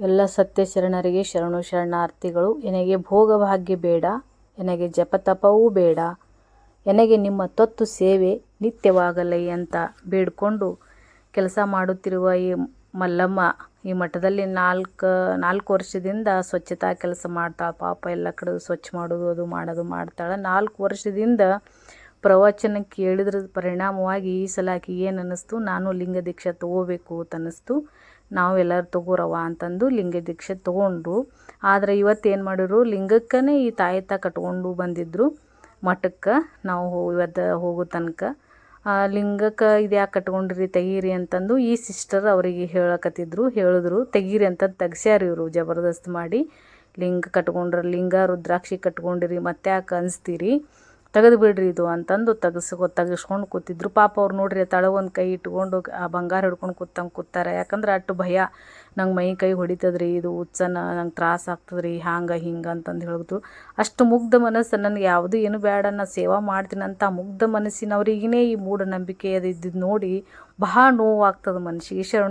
ಎಲ್ಲ ಸತ್ಯ ಶರಣರಿಗೆ ಶರಣು ಶರಣಾರ್ಥಿಗಳು ಎನಗೆ ಭೋಗಭಾಗ್ಯ ಬೇಡ, ಎನಗೆ ಜಪತಪವೂ ಬೇಡ, ಎನಗೆ ನಿಮ್ಮ ತೊತ್ತು ಸೇವೆ ನಿತ್ಯವಾಗಲಿ ಅಂತ ಬೇಡಿಕೊಂಡು ಕೆಲಸ ಮಾಡುತ್ತಿರುವ ಈ ಮಲ್ಲಮ್ಮ ಈ ಮಠದಲ್ಲಿ ನಾಲ್ಕು ನಾಲ್ಕು ವರ್ಷದಿಂದ ಸ್ವಚ್ಛತಾ ಕೆಲಸ ಮಾಡ್ತಾಳೆ ಪಾಪ ಎಲ್ಲ ಕಡೆ ಸ್ವಚ್ಛ ಮಾಡೋದು ಅದು ಮಾಡೋದು ಮಾಡ್ತಾಳೆ. ನಾಲ್ಕು ವರ್ಷದಿಂದ ಪ್ರವಚನ ಕೇಳಿದ್ರ ಪರಿಣಾಮವಾಗಿ ಈ ಸಲ ಏನು ಅನ್ನಿಸ್ತು ನಾನು ಲಿಂಗ ದೀಕ್ಷೆ ತೊಗೋಬೇಕು ಅಂತ ಅನ್ನಿಸ್ತು ನಾವು ಎಲ್ಲರೂ ತಗೋರವ್ವ ಅಂತಂದು ಲಿಂಗ ದೀಕ್ಷೆ ತೊಗೊಂಡ್ರು. ಆದರೆ ಇವತ್ತು ಏನು ಮಾಡಿದ್ರು? ಲಿಂಗಕ್ಕನೇ ಈ ತಾಯತ ಕಟ್ಕೊಂಡು ಬಂದಿದ್ದರು ಮಠಕ್ಕೆ ನಾವು ಇವತ್ತು ಹೋಗೋ ತನಕ. ಲಿಂಗಕ್ಕೆ ಇದು ಯಾಕೆ ಕಟ್ಕೊಂಡ್ರಿ, ತೆಗೀರಿ ಅಂತಂದು ಈ ಸಿಸ್ಟರ್ ಅವರಿಗೆ ಹೇಳಕತ್ತಿದ್ರು. ಹೇಳಿದ್ರು, ತೆಗೀರಿ ಅಂತ ತೆಗ್ಸ್ಯಾರ ಇವರು ಜಬರ್ದಸ್ತ್ ಮಾಡಿ. ಲಿಂಗ ಕಟ್ಕೊಂಡ್ರೆ, ಲಿಂಗ ರುದ್ರಾಕ್ಷಿ ಕಟ್ಕೊಂಡಿರಿ ಮತ್ತೆ ಯಾಕೆ ಅನಿಸ್ತೀರಿ? ತೆಗೆದು ಬಿಡ್ರಿ ಇದು ಅಂತಂದು ತೆಗೆಸ್ಕೊ ತೆಗೆಸ್ಕೊಂಡು ಕೂತಿದ್ರು. ಪಾಪ ಅವ್ರು ನೋಡ್ರಿ ತಳ ಒಂದು ಕೈ ಇಟ್ಕೊಂಡು ಆ ಬಂಗಾರ ಹಿಡ್ಕೊಂಡು ಕೂತಂಗೆ ಕೂತಾರೆ. ಯಾಕಂದ್ರೆ ಅಷ್ಟು ಭಯ. ನಂಗೆ ಮೈ ಕೈ ಹೊಡಿತದ್ರಿ, ಇದು ಹುಚ್ಚನ ನಂಗೆ ತ್ರಾಸ ಆಗ್ತದ್ರಿ ಹ್ಯಾಂಗೆ ಹಿಂಗೆ ಅಂತಂದು ಹೇಳಿದ್ರು ಅಷ್ಟು ಮುಗ್ಧ ಮನಸ್ಸು ನನಗೆ ಯಾವುದು ಏನು ಬೇಡ ನಾ ಸೇವಾ ಮಾಡ್ತೀನಿ ಅಂತ ಮುಗ್ಧ ಮನಸ್ಸಿನವರಿಗೇ ಈ ಮೂಢನಂಬಿಕೆ ಅದು ಇದ್ದಿದ್ದು ನೋಡಿ ಬಹಳ ನೋವಾಗ್ತದೆ ಮನಸ್ಸಿಗೆ ಶರಣ